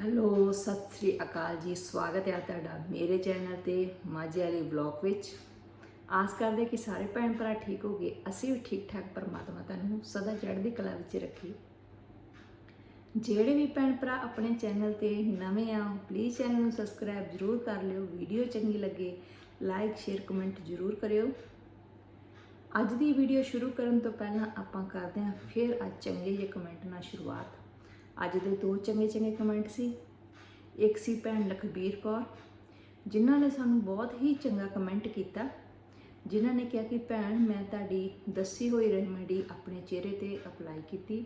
Hello, Sat Sri ਅਕਾਲ ਜੀ। ਸਵਾਗਤ ਹੈ ਤੁਹਾਡਾ ਮੇਰੇ ਚੈਨਲ ਤੇ ਮਾਝੇ ਵਾਲੀ ਵਲੌਗ ਵਿੱਚ। ਆਸ ਕਰਦੇ ਕਿ ਸਾਰੇ ਭੈਣ ਭਰਾ ਠੀਕ ਹੋਗੇ। ਅਸੀਂ ਵੀ ਠੀਕ ਠਾਕ ਪਰਮਾਤਮਾ ਤੁਹਾਨੂੰ ਸਦਾ ਚੜ੍ਹਦੀ ਕਲਾ ਵਿੱਚ ਰੱਖੀ। ਜਿਹੜੇ ਵੀ ਭੈਣ ਭਰਾ ਆਪਣੇ ਚੈਨਲ ਤੇ ਨਵੇਂ ਆ ਪਲੀਜ਼ ਚੈਨਲ ਨੂੰ ਸਬਸਕ੍ਰਾਈਬ ਜਰੂਰ ਕਰ ਲਿਓ। ਵੀਡੀਓ ਚੰਗੀ ਲੱਗੇ ਲਾਈਕ ਸ਼ੇਅਰ ਕਮੈਂਟ ਜਰੂਰ ਕਰਿਓ। ਅੱਜ ਦੀ ਵੀਡੀਓ ਸ਼ੁਰੂ ਕਰਨ ਤੋਂ ਪਹਿਲਾਂ ਆਪਾਂ ਕਰਦੇ ਹਾਂ, ਫਿਰ ਅੱਜ ਚੰਗੇ ਜਿਹੇ ਕਮੈਂਟ ਨਾਲ ਸ਼ੁਰੂਆਤ। ਅੱਜ ਦੇ ਦੋ ਚੰਗੇ ਚੰਗੇ ਕਮੈਂਟ ਸੀ। ਇੱਕ ਸੀ ਭੈਣ ਲਖਬੀਰ ਕੌਰ, ਜਿਨ੍ਹਾਂ ਨੇ ਸਾਨੂੰ ਬਹੁਤ ਹੀ ਚੰਗਾ ਕਮੈਂਟ ਕੀਤਾ, ਜਿਨ੍ਹਾਂ ਨੇ ਕਿਹਾ ਕਿ ਭੈਣ, ਮੈਂ ਤੁਹਾਡੀ ਦੱਸੀ ਹੋਈ ਰੈਮੇਡੀ ਆਪਣੇ ਚਿਹਰੇ ਤੇ ਅਪਲਾਈ ਕੀਤੀ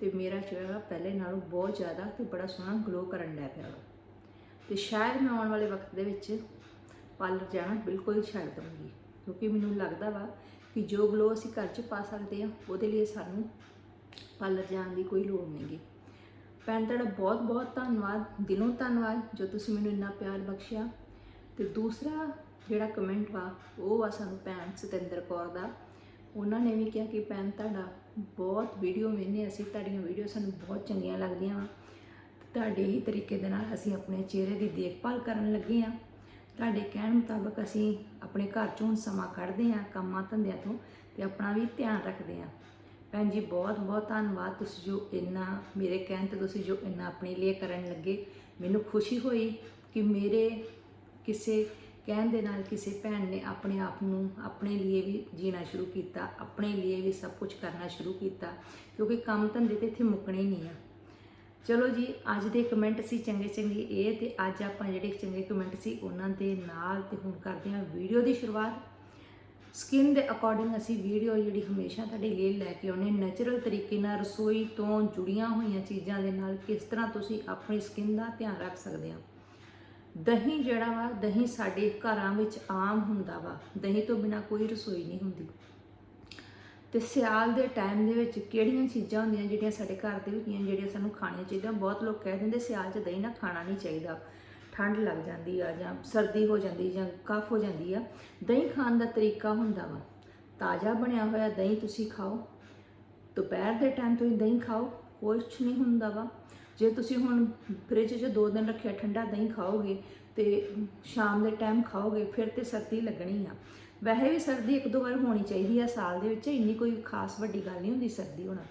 ਤੇ ਮੇਰਾ ਚਿਹਰਾ ਪਹਿਲੇ ਨਾਲੋਂ ਬਹੁਤ ਜ਼ਿਆਦਾ ਤੇ ਬੜਾ ਸੋਹਣਾ ਗਲੋ ਕਰਨ ਲੱਗ ਪਿਆ ਵਾ। ਤੇ ਸ਼ਾਇਦ ਮੈਂ ਆਉਣ ਵਾਲੇ ਵਕਤ ਦੇ ਵਿੱਚ ਪਾਰਲਰ ਜਾਣਾ ਬਿਲਕੁਲ ਛੱਡ ਦਵਾਂਗੀ, ਕਿਉਂਕਿ ਮੈਨੂੰ ਲੱਗਦਾ ਵਾ ਕਿ ਜੋ ਗਲੋ ਅਸੀਂ ਘਰ 'ਚ ਪਾ ਸਕਦੇ ਆ ਉਹਦੇ ਲਈ ਸਾਨੂੰ ਪਾਰਲਰ ਜਾਣ ਦੀ ਕੋਈ ਲੋੜ ਨਹੀਂਗੀ ਭੈਣ, ਤੁਹਾਡਾ ਬਹੁਤ ਬਹੁਤ ਧੰਨਵਾਦ, ਦਿਲੋਂ ਧੰਨਵਾਦ, ਜੋ ਤੁਸੀਂ ਮੈਨੂੰ ਇੰਨਾ ਪਿਆਰ ਬਖਸ਼ਿਆ। ਤੇ ਦੂਸਰਾ ਜਿਹੜਾ ਕਮੈਂਟ ਵਾ, ਉਹ ਆ ਸਾਨੂੰ ਭੈਣ ਸਤਿੰਦਰ ਕੌਰ ਦਾ। ਉਹਨਾਂ ਨੇ ਵੀ ਕਿਹਾ ਕਿ ਭੈਣ, ਤੁਹਾਡਾ ਬਹੁਤ ਵੀਡੀਓ ਵੇਖਨੇ ਅਸੀਂ, ਤੁਹਾਡੀਆਂ ਵੀਡੀਓ ਸਾਨੂੰ ਬਹੁਤ ਚੰਗੀਆਂ ਲੱਗਦੀਆਂ ਵਾ। ਤੁਹਾਡੇ ਹੀ ਤਰੀਕੇ ਦੇ ਨਾਲ ਅਸੀਂ ਆਪਣੇ ਚਿਹਰੇ ਦੀ ਦੇਖਭਾਲ ਕਰਨ ਲੱਗੇ ਆ। ਤੁਹਾਡੇ ਕਹਿਣ ਮੁਤਾਬਕ ਅਸੀਂ ਆਪਣੇ ਘਰ ਚੋਂ ਹੁਣ ਸਮਾਂ ਕੱਢਦੇ ਆ, ਕੰਮਾਂ ਧੰਦਿਆਂ ਤੋਂ, ਤੇ ਆਪਣਾ ਵੀ ਧਿਆਨ ਰੱਖਦੇ ਆ। ਭੈਣ ਜੀ, ਬਹੁਤ ਬਹੁਤ ਧੰਨਵਾਦ। ਤੁਸੀਂ ਜੋ ਇੰਨਾ ਮੇਰੇ ਕਹਿਣ ਤੇ ਤੁਸੀਂ ਜੋ ਇੰਨਾ ਆਪਣੇ ਲਈ ਕਰਨ ਲੱਗੇ, ਮੈਨੂੰ ਖੁਸ਼ੀ ਹੋਈ ਕਿ ਮੇਰੇ ਕਿਸੇ ਕਹਿਣ ਦੇ ਨਾਲ ਕਿਸੇ ਭੈਣ ਨੇ ਆਪਣੇ ਆਪ ਨੂੰ ਆਪਣੇ ਲਈ ਵੀ ਜੀਣਾ ਸ਼ੁਰੂ ਕੀਤਾ, ਆਪਣੇ ਲਈ ਵੀ ਸਭ ਕੁਝ ਕਰਨਾ ਸ਼ੁਰੂ ਕੀਤਾ, ਕਿਉਂਕਿ ਕੰਮ ਧੰਦੇ ਤੇ ਇੱਥੇ ਮੁੱਕਣੇ ਹੀ ਨਹੀਂ ਆ। ਚਲੋ ਜੀ, ਅੱਜ ਦੇ ਕਮੈਂਟ ਸੀ ਚੰਗੇ ਚੰਗੇ ਇਹ ਤੇ ਅੱਜ ਆਪਾਂ ਜਿਹੜੇ ਚੰਗੇ ਕਮੈਂਟ ਸੀ ਉਹਨਾਂ ਦੇ ਨਾਲ ਤੇ ਹੁਣ ਕਰਦੇ ਹਾਂ ਵੀਡੀਓ ਦੀ ਸ਼ੁਰੂਆਤ। ਸਕਿਨ ਦੇ ਅਕੋਰਡਿੰਗ ਅਸੀਂ ਵੀਡੀਓ ਜਿਹੜੀ ਹਮੇਸ਼ਾ ਤੁਹਾਡੇ ਲਈ ਲੈ ਕੇ ਆਉਨੇ ਨੈਚੁਰਲ ਤਰੀਕੇ ਨਾਲ ਰਸੋਈ ਤੋਂ ਜੁੜੀਆਂ ਹੋਈਆਂ ਚੀਜ਼ਾਂ ਦੇ ਨਾਲ ਕਿਸ ਤਰ੍ਹਾਂ ਤੁਸੀਂ ਆਪਣੀ ਸਕਿਨ ਦਾ ਧਿਆਨ ਰੱਖ ਸਕਦੇ ਹੋ। ਦਹੀਂ ਜਿਹੜਾ ਵਾ, ਦਹੀਂ ਸਾਡੇ ਘਰਾਂ ਵਿੱਚ ਆਮ ਹੁੰਦਾ ਵਾ, ਦਹੀਂ ਤੋਂ ਬਿਨਾ ਕੋਈ ਰਸੋਈ ਨਹੀਂ ਹੁੰਦੀ। ਤੇ ਸਿਆਲ ਦੇ ਟਾਈਮ ਦੇ ਵਿੱਚ ਕਿਹੜੀਆਂ ਚੀਜ਼ਾਂ ਹੁੰਦੀਆਂ ਜਿਹੜੀਆਂ ਸਾਡੇ ਘਰ ਦੇ ਵਿੱਚ ਜਿਹੜੀਆਂ ਸਾਨੂੰ ਖਾਣੀਆਂ ਚਾਹੀਦੀਆਂ, ਬਹੁਤ ਲੋਕ ਕਹਿ ਦਿੰਦੇ ਸਿਆਲ 'ਚ ਦਹੀਂ ਨਾ ਖਾਣਾ ਨਹੀਂ ਚਾਹੀਦਾ। ਠੰਡ ਲੱਗ ਜਾਂਦੀ ਆ ਜਾਂ ਸਰਦੀ ਹੋ ਜਾਂਦੀ ਜਾਂ ਕਫ ਹੋ ਜਾਂਦੀ ਆ, ਦਹੀਂ ਖਾਣ ਦਾ ਤਰੀਕਾ ਹੁੰਦਾ ਵਾ। ਤਾਜ਼ਾ ਬਣਿਆ ਹੋਇਆ ਦਹੀਂ ਤੁਸੀਂ ਖਾਓ। ਦੁਪਹਿਰ ਦੇ ਟਾਈਮ ਤੁਸੀਂ ਦਹੀਂ ਖਾਓ, ਕੁਛ ਨਹੀਂ ਹੁੰਦਾ ਵਾ। ਜੇ ਤੁਸੀਂ ਹੁਣ ਫ੍ਰਿਜ 'ਚ ਦੋ ਦਿਨ ਰੱਖਿਆ ਠੰਡਾ ਦਹੀਂ ਖਾਓਗੇ ਤੇ ਸ਼ਾਮ ਦੇ ਟਾਈਮ ਖਾਓਗੇ, ਫਿਰ ਤੇ ਸਰਦੀ ਲੱਗਣੀ ਆ। ਵੈਸੇ ਵੀ ਸਰਦੀ ਇੱਕ ਦੋ ਵਾਰ ਹੋਣੀ ਚਾਹੀਦੀ ਆ ਸਾਲ ਦੇ ਵਿੱਚ, ਇੰਨੀ ਕੋਈ ਖਾਸ ਵੱਡੀ ਗੱਲ ਨਹੀਂ ਹੁੰਦੀ ਸਰਦੀ ਹੋਣਾ।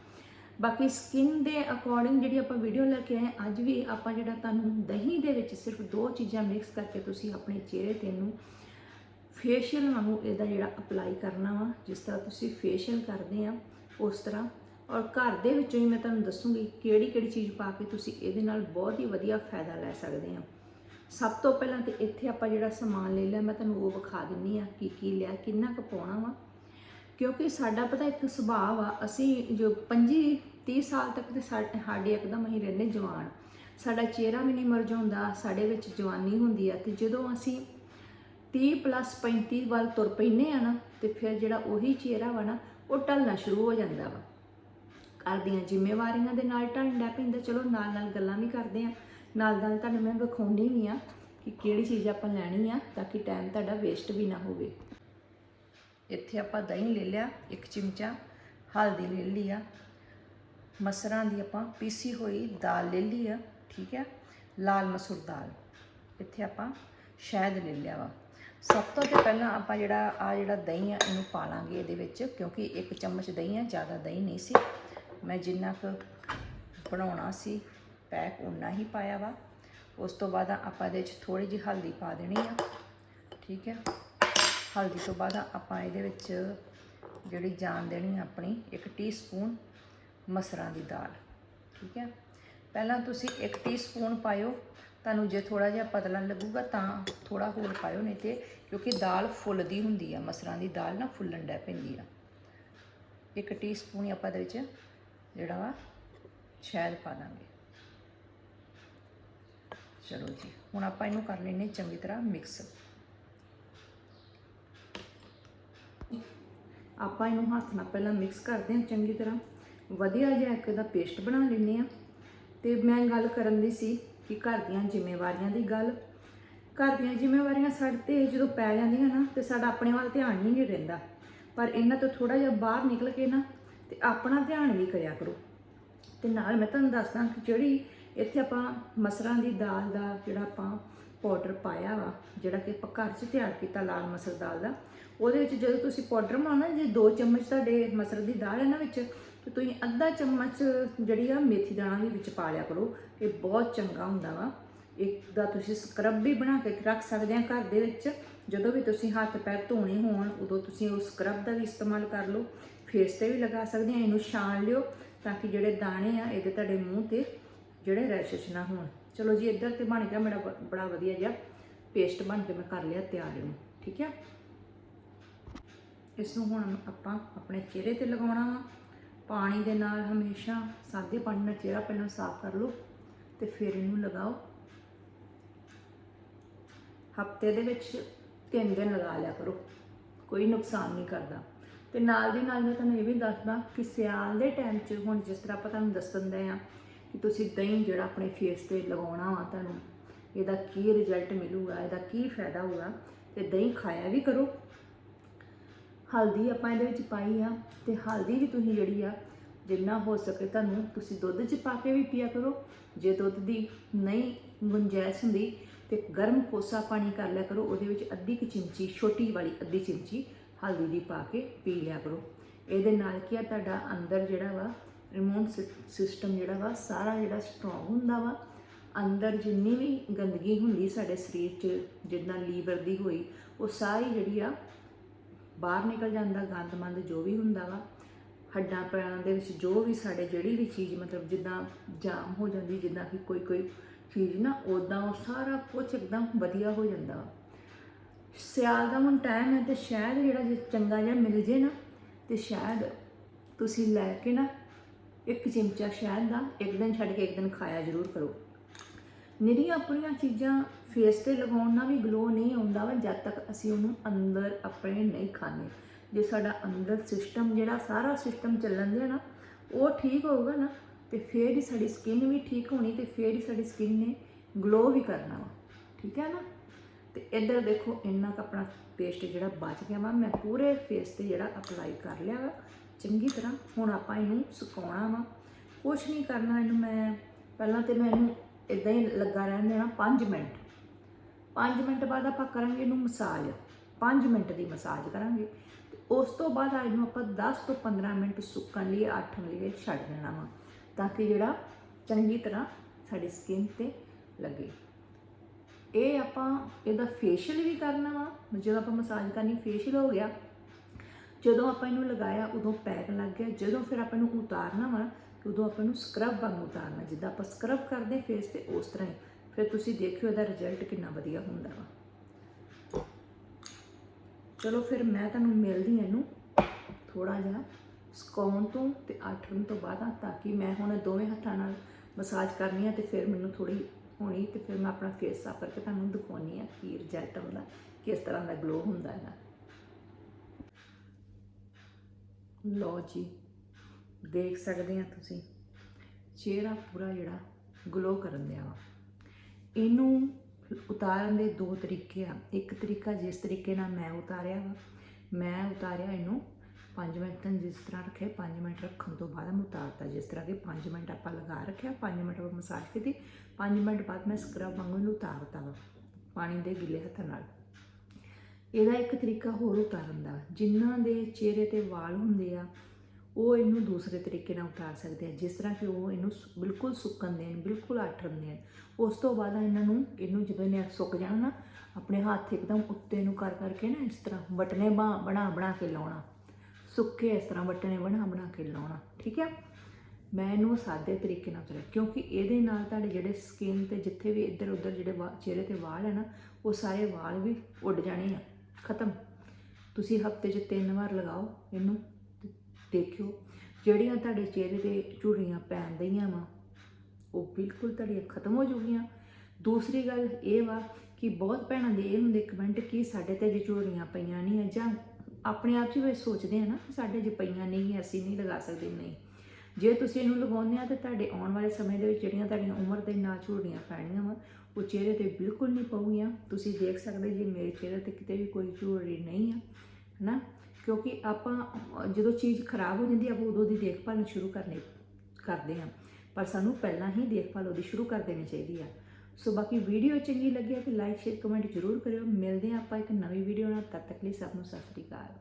ਬਾਕੀ ਸਕਿਨ ਦੇ ਅਕੋਰਡਿੰਗ ਜਿਹੜੀ ਆਪਾਂ ਵੀਡੀਓ ਲੈ ਕੇ ਆਏ, ਅੱਜ ਵੀ ਆਪਾਂ ਜਿਹੜਾ ਤੁਹਾਨੂੰ ਦਹੀਂ ਦੇ ਵਿੱਚ ਸਿਰਫ ਦੋ ਚੀਜ਼ਾਂ ਮਿਕਸ ਕਰਕੇ ਤੁਸੀਂ ਆਪਣੇ ਚਿਹਰੇ ਤੇ ਨੂੰ ਫੇਸ਼ੀਅਲ ਵਾਂਗੂ ਇਹਦਾ ਜਿਹੜਾ ਅਪਲਾਈ ਕਰਨਾ ਵਾ, ਜਿਸ ਤਰ੍ਹਾਂ ਤੁਸੀਂ ਫੇਸ਼ੀਅਲ ਕਰਦੇ ਆ, ਉਸ ਤਰ੍ਹਾਂ। ਔਰ ਘਰ ਦੇ ਵਿੱਚੋਂ ਹੀ ਮੈਂ ਤੁਹਾਨੂੰ ਦੱਸੂਗੀ ਕਿਹੜੀ ਕਿਹੜੀ ਚੀਜ਼ ਪਾ ਕੇ ਤੁਸੀਂ ਇਹਦੇ ਨਾਲ ਬਹੁਤ ਹੀ ਵਧੀਆ ਫਾਇਦਾ ਲੈ ਸਕਦੇ ਆ। ਸਭ ਤੋਂ ਪਹਿਲਾਂ ਤੇ ਇੱਥੇ ਆਪਾਂ ਜਿਹੜਾ ਸਮਾਨ ਲੈ ਲਿਆ, ਮੈਂ ਤੁਹਾਨੂੰ ਉਹ ਵਿਖਾ ਦਿੰਨੀ ਆ ਕੀ ਕੀ ਲਿਆ, ਕਿੰਨਾ ਕੁ ਪਾਉਣਾ ਵਾ। ਕਿਉਂਕਿ ਸਾਡਾ ਪਤਾ ਇੱਕ ਸੁਭਾਅ ਆ, ਅਸੀਂ ਜੋ 25 30 ਸਾਲ ਤੱਕ ਤੇ ਸਾ- ਸਾਡੇ ਇੱਕਦਮ ਅਸੀਂ ਰਹਿੰਦੇ ਜਵਾਨ। ਸਾਡਾ ਚਿਹਰਾ ਵੀ ਨਹੀਂ ਮਰਜਾਉਂਦਾ ਸਾਡੇ ਵਿੱਚ ਜਵਾਨੀ ਹੁੰਦੀ ਆ ਤੇ ਜਦੋਂ ਅਸੀਂ 30 ਪਲੱਸ 35 ਵੱਲ ਤੁਰ ਪੈਨੇ ਆ ਨਾ, ਤੇ ਫਿਰ ਜਿਹੜਾ ਉਹੀ ਚਿਹਰਾ ਵਾ ਨਾ, ਉਹ ਢਲਣਾ ਸ਼ੁਰੂ ਹੋ ਜਾਂਦਾ ਵਾ। ਘਰ ਦੀਆਂ ਜ਼ਿੰਮੇਵਾਰੀਆਂ ਦੇ ਨਾਲ ਢਲਣਾ ਪੈਂਦਾ, ਚਲੋ ਨਾਲ ਨਾਲ ਗੱਲਾਂ ਵੀ ਕਰਦੇ ਆ। ਨਾਲ ਨਾਲ ਤੁਹਾਨੂੰ ਮੈਂ ਵਿਖਾਉਂਦੀ ਵੀ ਆ ਕਿ ਕਿਹੜੀ ਚੀਜ਼ ਆਪਾਂ ਲੈਣੀ ਆ, ਤਾਂ ਕਿ ਟਾਈਮ ਤੁਹਾਡਾ ਵੇਸਟ ਵੀ ਨਾ ਹੋਵੇ। ਇੱਥੇ ਆਪਾਂ ਦਹੀਂ ਲੈ ਲਿਆ, ਇੱਕ ਚਮਚਾ ਹਲਦੀ ਲੈ ਲਈ ਆ। ਮਸਰਾਂ ਦੀ ਆਪਾਂ ਪੀਸੀ ਹੋਈ ਦਾਲ ਲੈ ਲਈ ਆ, ਠੀਕ ਹੈ ਲਾਲ ਮਸੂਰ ਦਾਲ। ਇੱਥੇ ਆਪਾਂ ਸ਼ਹਿਦ ਲੈ ਲਿਆ ਵਾ। ਸਭ ਤੋਂ ਤੇ ਪਹਿਲਾਂ ਆਪਾਂ ਜਿਹੜਾ ਆ ਜਿਹੜਾ ਦਹੀਂ ਆ, ਇਹਨੂੰ ਪਾ ਲਾਂਗੇ ਇਹਦੇ ਵਿੱਚ, ਕਿਉਂਕਿ ਇੱਕ ਚਮਚ ਦਹੀਂ ਆ, ਜ਼ਿਆਦਾ ਦਹੀਂ ਨਹੀਂ ਸੀ। ਮੈਂ ਜਿੰਨਾ ਕੁ ਬਣਾਉਣਾ ਸੀ, ਪੈਕ ਉਨਾ ਹੀ ਪਾਇਆ ਵਾ। ਉਸ ਤੋਂ ਬਾਅਦ ਆਪਾਂ ਇਹਦੇ ਵਿੱਚ ਥੋੜੀ ਜਿਹੀ ਹਲਦੀ ਪਾ ਦੇਣੀ ਆ, ਠੀਕ ਹੈ ਹਲਦੀ ਤੋਂ ਬਾਅਦ ਆਪਾਂ ਇਹਦੇ ਵਿੱਚ ਜਿਹੜੀ ਜਾਨ ਦੇਣੀ ਆਪਣੀ, ਇੱਕ ਟੀਸਪੂਨ ਮਸਰਾਂ ਦੀ ਦਾਲ, ਠੀਕ ਹੈ? ਪਹਿਲਾਂ ਤੁਸੀਂ ਇੱਕ ਟੀਸਪੂਨ ਪਾਇਓ, ਤੁਹਾਨੂੰ ਜੇ ਥੋੜਾ ਜਿਹਾ ਪਤਲਾ ਲੱਗੂਗਾ ਤਾਂ ਥੋੜਾ ਹੋਰ ਪਾਇਓ, ਨਹੀਂ ਤੇ ਕਿਉਂਕਿ ਦਾਲ ਫੁੱਲਦੀ ਹੁੰਦੀ ਆ, ਮਸਰਾਂ ਦੀ ਦਾਲ ਨਾ ਫੁੱਲਣ ਡੈ ਪੈਂਦੀ ਆ। ਇੱਕ ਟੀਸਪੂਨ ਹੀ ਆਪਾਂ ਦੇ ਵਿੱਚ ਜਿਹੜਾ ਵਾ ਸ਼ਹਿਦ ਪਾ ਦਾਂਗੇ। ਚਲੋ ਜੀ, ਹੁਣ ਆਪਾਂ ਇਹਨੂੰ ਕਰ ਲੈਨੇ ਚੰਗੀ ਤਰ੍ਹਾਂ ਮਿਕਸ ਆਪਾਂ ਇਹਨੂੰ ਹੱਥ ਨਾਲ ਪਹਿਲਾਂ ਮਿਕਸ ਕਰਦੇ ਹਾਂ ਚੰਗੀ ਤਰ੍ਹਾਂ। ਵਧੀਆ ਜਿਹਾ ਇੱਕ ਦਾ ਪੇਸਟ ਬਣਾ ਲੈਂਦੇ ਆ ਤੇ ਮੈਂ ਗੱਲ ਕਰਨ ਦੀ ਸੀ ਕਿ ਘਰ ਦੀਆਂ ਜ਼ਿੰਮੇਵਾਰੀਆਂ ਦੀ ਗੱਲ। ਘਰ ਦੀਆਂ ਜ਼ਿੰਮੇਵਾਰੀਆਂ ਸਾਡੇ ਤੇ ਜਦੋਂ ਪੈ ਜਾਂਦੀਆਂ ਨਾ ਤੇ ਸਾਡਾ ਆਪਣੇ ਵੱਲ ਧਿਆਨ ਹੀ ਨਹੀਂ ਰਹਿੰਦਾ। ਪਰ ਇਹਨਾਂ ਤੋਂ ਥੋੜਾ ਜਿਹਾ ਬਾਹਰ ਨਿਕਲ ਕੇ ਨਾ ਤੇ ਆਪਣਾ ਧਿਆਨ ਵੀ ਕਰਿਆ ਕਰੋ। ਤੇ ਨਾਲ ਮੈਂ ਤੁਹਾਨੂੰ ਦੱਸਦਾ ਕਿ ਜਿਹੜੀ ਇੱਥੇ ਆਪਾਂ ਮਸਰਾਂ ਦੀ ਦਾਲ ਦਾ ਜਿਹੜਾ ਆਪਾਂ ਪਾਊਡਰ ਪਾਇਆ ਵਾ, ਜਿਹੜਾ ਕਿ ਆਪਾਂ ਘਰ 'ਚ ਤਿਆਰ ਕੀਤਾ ਲਾਲ ਮਸਰ ਦਾਲ ਦਾ। ਉਹਦੇ ਵਿੱਚ ਜਦੋਂ ਤੁਸੀਂ ਪਾਊਡਰ ਬਣਾਉਣਾ ਜੇ 2 ਚਮਚ ਤੁਹਾਡੇ ਮਸਰ ਦੀ ਦਾਲ ਹੈ ਨਾ ਵਿੱਚ, ਤੇ ਤੁਸੀਂ ਅੱਧਾ ਚਮਚ ਜਿਹੜੀ ਆ ਮੇਥੀ ਦਾਣਾ ਵੀ ਵਿੱਚ ਪਾ ਲਿਆ ਕਰੋ। ਇਹ ਬਹੁਤ ਚੰਗਾ ਹੁੰਦਾ ਵਾ। ਇੱਕ ਦਾ ਤੁਸੀਂ ਸਕਰਬ ਵੀ ਬਣਾ ਕੇ ਰੱਖ ਸਕਦੇ ਆ ਘਰ ਦੇ ਵਿੱਚ। ਜਦੋਂ ਵੀ ਤੁਸੀਂ ਹੱਥ ਪੈਰ ਧੋਣੇ ਹੋਣ, ਉਦੋਂ ਤੁਸੀਂ ਉਸ ਸਕਰਬ ਦਾ ਵੀ ਇਸਤੇਮਾਲ ਕਰ ਲਓ। ਫੇਸ ਤੇ ਵੀ ਲਗਾ ਸਕਦੇ ਆ, ਇਹਨੂੰ ਛਾਣ ਲਿਓ ਤਾਂ ਕਿ ਜਿਹੜੇ ਦਾਣੇ ਆ, ਇਹਦੇ ਤੁਹਾਡੇ ਮੂੰਹ ਤੇ ਜਿਹੜੇ ਰੈਸ਼ਸ ਨਾ ਹੋਣ। ਚਲੋ ਜੀ ਇੱਧਰ ਤੇ ਬਣ ਗਿਆ ਮੇਰਾ ਬ- ਬੜਾ ਵਧੀਆ ਜਿਹਾ ਪੇਸਟ ਬਣ ਕੇ ਮੈਂ ਕਰ ਲਿਆ ਤਿਆਰ ਇਹਨੂੰ, ਠੀਕ ਹੈ? ਇਸ ਨੂੰ ਹੁਣ ਆਪਾਂ ਆਪਣੇ ਚਿਹਰੇ ਤੇ ਲਗਾਉਣਾ ਵਾ। ਪਾਣੀ ਦੇ ਨਾਲ ਹਮੇਸ਼ਾ ਸਾਦੇ ਪਾਣੀ ਨਾਲ ਚਿਹਰਾ ਪਹਿਲਾਂ ਸਾਫ਼ ਕਰ ਲਓ ਤੇ ਫਿਰ ਇਹਨੂੰ ਲਗਾਓ। ਹਫ਼ਤੇ ਦੇ ਵਿੱਚ ਤਿੰਨ ਦਿਨ ਲਗਾ ਲਿਆ ਕਰੋ, ਕੋਈ ਨੁਕਸਾਨ ਨਹੀਂ ਕਰਦਾ। ਤੇ ਨਾਲ ਦੀ ਨਾਲ ਮੈਂ ਤੁਹਾਨੂੰ ਇਹ ਵੀ ਦੱਸਦਾ ਕਿ ਸਿਆਲ ਦੇ ਟਾਈਮ 'ਚ ਹੁਣ ਜਿਸ ਤਰ੍ਹਾਂ ਆਪਾਂ ਤੁਹਾਨੂੰ ਦੱਸਣ ਦੇ ਆ ਕਿ ਤੁਸੀਂ ਦਹੀਂ ਜਿਹੜਾ ਆਪਣੇ ਫੇਸ ਤੇ ਲਗਾਉਣਾ ਵਾ ਤੁਹਾਨੂੰ, ਇਹਦਾ ਕੀ ਰਿਜ਼ਲਟ ਮਿਲੂਗਾ, ਇਹਦਾ ਕੀ ਫਾਇਦਾ ਹੋਊਗਾ, ਤੇ ਦਹੀਂ ਖਾਇਆ ਵੀ ਕਰੋ। ਹਲਦੀ ਆਪਾਂ ਇਹਦੇ ਵਿੱਚ ਪਾਈ ਆ, ਤੇ ਹਲਦੀ ਵੀ ਤੁਸੀਂ ਜਿਹੜੀ ਆ, ਜਿੰਨਾ ਹੋ ਸਕੇ ਤੁਹਾਨੂੰ ਤੁਸੀਂ ਦੁੱਧ 'ਚ ਪਾ ਕੇ ਵੀ ਪੀਆ ਕਰੋ। ਜੇ ਦੁੱਧ ਦੀ ਨਹੀਂ ਗੁੰਜਾਇਸ਼ ਹੁੰਦੀ, ਤੇ ਗਰਮ ਕੋਸਾ ਪਾਣੀ ਕਰ ਲਿਆ ਕਰੋ, ਉਹਦੇ ਵਿੱਚ ਅੱਧੀ ਕੁ ਚਮਚੀ, ਛੋਟੀ ਵਾਲੀ ਅੱਧੀ ਚਮਚੀ ਹਲਦੀ ਦੀ ਪਾ ਕੇ ਪੀ ਲਿਆ ਕਰੋ। ਇਹਦੇ ਨਾਲ ਕੀ ਆ, ਤੁਹਾਡਾ ਅੰਦਰ ਜਿਹੜਾ ਵਾ ਇਮਿਊਨ ਸਿਸਟਮ ਜਿਹੜਾ ਵਾ, ਸਾਰਾ ਜਿਹੜਾ ਸਟਰੋਂਗ ਹੁੰਦਾ ਵਾ, ਅੰਦਰ ਜਿੰਨੀ ਵੀ ਗੰਦਗੀ ਹੁੰਦੀ ਸਾਡੇ ਸਰੀਰ 'ਚ, ਜਿੱਦਾਂ ਲੀਵਰ ਦੀ ਹੋਈ, ਉਹ ਸਾਰੀ ਜਿਹੜੀ ਆ, ਬਾਹਰ ਨਿਕਲ ਜਾਂਦਾ, ਗੰਦਮੰਦ ਜੋ ਵੀ ਹੁੰਦਾ ਵਾ, ਹੱਡਾਂ ਪੈਰਾਂ ਦੇ ਵਿੱਚ ਜੋ ਵੀ ਸਾਡੇ ਜਿਹੜੀ ਵੀ ਚੀਜ਼, ਮਤਲਬ ਜਿੱਦਾਂ ਜਾਮ ਹੋ ਜਾਂਦੀ, ਜਿੱਦਾਂ ਕਿ ਕੋਈ ਕੋਈ ਚੀਜ਼ ਨਾ ਉਦਾਂ ਉਹ ਸਾਰਾ ਕੁਝ ਇੱਕਦਮ ਵਧੀਆ ਹੋ ਜਾਂਦਾ ਵਾ। ਸਿਆਲ ਦਾ ਹੁਣ ਟਾਈਮ ਹੈ ਤੇ ਸ਼ਾਇਦ ਜਿਹੜਾ ਜੇ ਚੰਗਾ ਜਿਹਾ ਮਿਲ ਜੇ ਨਾ, ਤੇ ਸ਼ਾਇਦ ਤੁਸੀਂ ਲੈ ਕੇ ਨਾ ਇੱਕ ਚਮਚਾ ਸ਼ਹਿਦ ਦਾ, ਇੱਕ ਦਿਨ ਛੱਡ ਕੇ ਇੱਕ ਦਿਨ ਖਾਇਆ ਜ਼ਰੂਰ ਕਰੋ। ਨਿਰੀਆਂ ਆਪਣੀਆਂ ਚੀਜ਼ਾਂ ਫੇਸ ਤੇ ਲਗਾਉਣ ਨਾਲ ਵੀ ਗਲੋ ਨਹੀਂ ਆਉਂਦਾ ਵਾ, ਜਦ ਤੱਕ ਅਸੀਂ ਉਹਨੂੰ ਅੰਦਰ ਆਪਣੇ ਨਹੀਂ ਖਾਣੇ ਜੇ ਸਾਡਾ ਅੰਦਰ ਸਿਸਟਮ ਜਿਹੜਾ ਸਾਰਾ ਸਿਸਟਮ ਚੱਲਣ ਦਿਆ ਨਾ, ਉਹ ਠੀਕ ਹੋਊਗਾ ਨਾ, ਤੇ ਫੇਰ ਹੀ ਸਾਡੀ ਸਕਿਨ ਵੀ ਠੀਕ ਹੋਣੀ ਤੇ ਫੇਰ ਹੀ ਸਾਡੀ ਸਕਿਨ ਨੇ ਗਲੋ ਵੀ ਕਰਨਾ ਵਾ। ਠੀਕ ਹੈ ਨਾ? ਤੇ ਇੱਧਰ ਦੇਖੋ, ਇੰਨਾ ਕੁ ਆਪਣਾ ਪੇਸਟ ਜਿਹੜਾ ਬਚ ਗਿਆ ਵਾ। ਮੈਂ ਪੂਰੇ ਫੇਸ ਤੇ ਜਿਹੜਾ ਅਪਲਾਈ ਕਰ ਲਿਆ ਵਾ। ਚੰਗੀ ਤਰ੍ਹਾਂ ਹੁਣ ਆਪਾਂ ਇਹਨੂੰ ਸੁਕਾਉਣਾ ਵਾ। ਕੁਛ ਨਹੀਂ ਕਰਨਾ, ਇਹਨੂੰ ਮੈਂ ਪਹਿਲਾਂ ਤੇ ਮੈਂ ਇਹਨੂੰ ਇਦਾਂ ਹੀ ਲੱਗਾ ਰਹਿਣ ਦੇਣਾ 5 ਮਿੰਟ। 5 ਮਿੰਟ ਬਾਅਦ ਆਪਾਂ ਕਰਾਂਗੇ ਇਹਨੂੰ ਮਸਾਜ। 5 ਮਿੰਟ ਦੀ ਮਸਾਜ ਕਰਾਂਗੇ। ਤੇ ਉਸ ਤੋਂ ਬਾਅਦ ਆ ਇਹਨੂੰ ਆਪਾਂ 10 ਤੋਂ 15 ਮਿੰਟ ਸੁੱਕਣ ਲਈ ਆਠਣ ਲਈ ਛੱਡ ਦੇਣਾ ਵਾ, ਤਾਂ ਕਿ ਜਿਹੜਾ ਚੰਗੀ ਤਰ੍ਹਾਂ ਸਾਡੀ ਸਕਿਨ ਤੇ ਲੱਗੇ। ਇਹ ਆਪਾਂ, ਇਹਦਾ ਫੇਸ਼ੀਅਲ ਵੀ ਕਰਨਾ ਵਾ। ਜਦੋਂ ਆਪਾਂ ਮਸਾਜ ਕਰਨੀ ਫੇਸ਼ੀਅਲ ਹੋ ਗਿਆ। ਜਦੋਂ ਆਪਾਂ ਇਹਨੂੰ ਲਗਾਇਆ, ਉਦੋਂ ਪੈਕ ਲੱਗ ਗਿਆ। ਜਦੋਂ ਫਿਰ ਆਪਾਂ ਇਹਨੂੰ ਉਤਾਰਨਾ ਵਾ ਉਦੋਂ ਆਪਾਂ ਇਹਨੂੰ ਸਕਰਬ ਵਾਂਗ ਉਤਾਰਨਾ। ਜਿੱਦਾਂ ਆਪਾਂ ਸਕਰਬ ਕਰਦੇ ਫੇਸ ਤੇ, ਉਸ ਤਰ੍ਹਾਂ ਹੀ। ਫਿਰ ਤੁਸੀਂ ਦੇਖਿਓ ਇਹਦਾ ਰਿਜ਼ਲਟ ਕਿੰਨਾ ਵਧੀਆ ਹੁੰਦਾ ਵਾ। ਚਲੋ ਫਿਰ ਮੈਂ ਤੁਹਾਨੂੰ ਮਿਲਦੀ ਹਾਂ ਇਹਨੂੰ ਥੋੜਾ ਜਿਹਾ ਸੁਕਾਉਣ ਤੋਂ ਤੇ ਆਠਣ ਤੋਂ ਬਾਅਦ ਆ ਤਾਂ ਕਿ ਮੈਂ ਹੁਣ ਦੋਵੇਂ ਹੱਥਾਂ ਨਾਲ ਮਸਾਜ ਕਰਨੀ ਆ ਤੇ ਫਿਰ ਮੈਨੂੰ ਥੋੜੀ ਹੋਣੀ, ਤੇ ਫਿਰ ਮੈਂ ਆਪਣਾ ਫੇਸ ਸਾਫ਼ ਕਰਕੇ ਤੁਹਾਨੂੰ ਦਿਖਾਉਣੀ ਆ ਕੀ ਰਿਜ਼ਲਟ ਆਉਂਦਾ, ਕਿਸ ਤਰ੍ਹਾਂ ਦਾ ਗਲੋ ਹੁੰਦਾ ਇਹਦਾ। ਲਓ ਜੀ, ਦੇਖ ਸਕਦੇ ਆ ਤੁਸੀਂ। ਚਿਹਰਾ ਪੂਰਾ ਜਿਹੜਾ ਗਲੋ ਕਰਨ ਦਿਆ ਵਾ। ਇਹਨੂੰ ਉਤਾਰਨ ਦੇ ਦੋ ਤਰੀਕੇ ਆ। ਇੱਕ ਤਰੀਕਾ ਜਿਸ ਤਰੀਕੇ ਨਾਲ ਮੈਂ ਉਤਾਰਿਆ ਵਾ, ਮੈਂ ਉਤਾਰਿਆ ਇਹਨੂੰ 5 ਮਿੰਟ ਤੱਕ ਜਿਸ ਤਰ੍ਹਾਂ ਰੱਖਿਆ 5 ਮਿੰਟ ਰੱਖਣ ਤੋਂ ਬਾਅਦ ਮੈਂ ਉਤਾਰਤਾ ਜਿਸ ਤਰ੍ਹਾਂ ਕਿ 5 ਮਿੰਟ ਆਪਾਂ ਲਗਾ ਰੱਖਿਆ 5 ਮਿੰਟ ਬਾਅਦ ਮਸਾਜ ਕੀਤੀ 5 ਮਿੰਟ ਬਾਅਦ ਮੈਂ ਸਕਰਬ ਵਾਂਗੂ ਇਹਨੂੰ ਉਤਾਰਤਾ ਵਾ, ਪਾਣੀ ਦੇ ਗਿੱਲੇ ਹੱਥਾਂ ਨਾਲ। ਇਹਦਾ ਇੱਕ ਤਰੀਕਾ ਹੋਰ ਉਤਾਰਨ ਦਾ। ਜਿਨ੍ਹਾਂ ਦੇ ਚਿਹਰੇ ਤੇ ਵਾਲ ਹੁੰਦੇ ਆ, ਉਹ ਇਹਨੂੰ ਦੂਸਰੇ ਤਰੀਕੇ ਨਾਲ ਉਤਾਰ ਸਕਦੇ ਆ। ਜਿਸ ਤਰ੍ਹਾਂ ਕਿ ਉਹ ਇਹਨੂੰ ਸੁ- ਬਿਲਕੁਲ ਸੁੱਕਣ ਦੇਣ, ਬਿਲਕੁਲ ਆਠਣ ਦੇਣ। ਉਸ ਤੋਂ ਬਾਅਦ ਇਹਨਾਂ ਨੂੰ ਇਹਨੂੰ ਜਦੋਂ ਇਹਨੇ ਸੁੱਕ ਜਾਣਾ ਨਾ, ਆਪਣੇ ਹੱਥ ਇੱਕਦਮ ਉੱਤੇ ਨੂੰ ਕਰ, ਕਰਕੇ ਨਾ ਇਸ ਤਰ੍ਹਾਂ ਬਟਨੇ ਬਣਾ ਬਣਾ ਬਣਾ ਕੇ ਲਾਉਣਾ। ਸੁੱਕੇ ਇਸ ਤਰ੍ਹਾਂ ਬਟਨੇ ਬਣਾ ਬਣਾ ਕੇ ਲਾਉਣਾ, ਠੀਕ ਹੈ ਮੈਂ ਇਹਨੂੰ ਸਾਦੇ ਤਰੀਕੇ ਨਾਲ ਉਤਾਰਿਆ। ਕਿਉਂਕਿ ਇਹਦੇ ਨਾਲ ਤੁਹਾਡੇ ਜਿਹੜੇ ਸਕਿਨ ਤੇ ਜਿੱਥੇ ਵੀ ਇੱਧਰ ਉੱਧਰ ਜਿਹੜੇ ਵਾ- ਚਿਹਰੇ ਤੇ ਵਾਲ ਹੈ ਨਾ, ਉਹ ਸਾਰੇ ਵਾਲ ਵੀ ਉੱਡ ਜਾਣੇ ਆ। ਖਤਮ। ਤੁਸੀਂ ਹਫ਼ਤੇ 'ਚ ਤਿੰਨ ਵਾਰ ਲਗਾਓ ਇਹਨੂੰ ਦੇਖਿਓ। ਜਿਹੜੀਆਂ ਤੁਹਾਡੇ ਚਿਹਰੇ ਤੇ ਝੁਰੀਆਂ ਪੈਣ ਦਈਆਂ ਵਾ ਉਹ ਬਿਲਕੁਲ ਤੁਹਾਡੀਆਂ ਖਤਮ ਹੋ ਜੂਗੀਆਂ ਦੂਸਰੀ ਗੱਲ ਇਹ ਵਾ ਕਿ ਬਹੁਤ ਭੈਣਾਂ ਦੇ ਇਹ ਹੁੰਦੇ ਕਮੈਂਟ ਕਿ ਸਾਡੇ ਤੇ ਜੇ ਝੁਰੀਆਂ ਪਈਆਂ ਨਹੀਂ ਆ ਜਾਂ ਆਪਣੇ ਆਪ 'ਚ ਵੀ ਸੋਚਦੇ ਆ ਨਾ ਕਿ ਸਾਡੇ ਜੇ ਪਈਆਂ ਨਹੀਂ ਹੈ, ਅਸੀਂ ਨਹੀਂ ਲਗਾ ਸਕਦੇ ਨਹੀਂ। ਜੇ ਤੁਸੀਂ ਇਹਨੂੰ ਲਗਾਉਂਦੇ ਆ ਤਾਂ ਤੁਹਾਡੇ ਆਉਣ ਵਾਲੇ ਸਮੇਂ ਦੇ ਵਿੱਚ ਜਿਹੜੀਆਂ ਤੁਹਾਡੀਆਂ ਉਮਰ ਦੇ ਨਾਲ ਝੁਰੜੀਆਂ ਪੈਣੀਆਂ ਵਾ, ਉਹ ਚਿਹਰੇ ਤੇ ਬਿਲਕੁਲ ਨਹੀਂ ਪਊਗੀਆਂ। ਤੁਸੀਂ ਦੇਖ ਸਕਦੇ ਜੀ ਮੇਰੇ ਚਿਹਰੇ ਤੇ ਕਿਤੇ ਵੀ ਕੋਈ ਝੂੜੀ ਨਹੀਂ ਆ, ਹਨਾ? ਕਿਉਂਕਿ ਆਪਾਂ, ਜਦੋਂ ਚੀਜ਼ ਖਰਾਬ ਹੋ ਜਾਂਦੀ ਆ, ਆਪਾਂ ਉਦੋਂ ਦੀ ਦੇਖਭਾਲ ਸ਼ੁਰੂ ਕਰਨੀ, ਕਰਦੇ ਆ। ਪਰ ਸਾਨੂੰ ਪਹਿਲਾਂ ਹੀ ਦੇਖਭਾਲ ਉਹਦੀ ਸ਼ੁਰੂ ਕਰ ਦੇਣੀ ਚਾਹੀਦੀ ਆ। ਸੋ ਬਾਕੀ ਵੀਡੀਓ ਚੰਗੀ ਲੱਗੀ ਤਾਂ ਲਾਈਕ, ਸ਼ੇਅਰ, ਕਮੈਂਟ ਜ਼ਰੂਰ ਕਰਿਓ। ਮਿਲਦੇ ਹਾਂ ਆਪਾਂ ਇੱਕ ਨਵੀਂ ਵੀਡੀਓ ਨਾਲ। ਤਦ ਤੱਕ ਲਈ ਸਭ ਨੂੰ ਸਤਿ ਸ੍ਰੀ ਅਕਾਲ।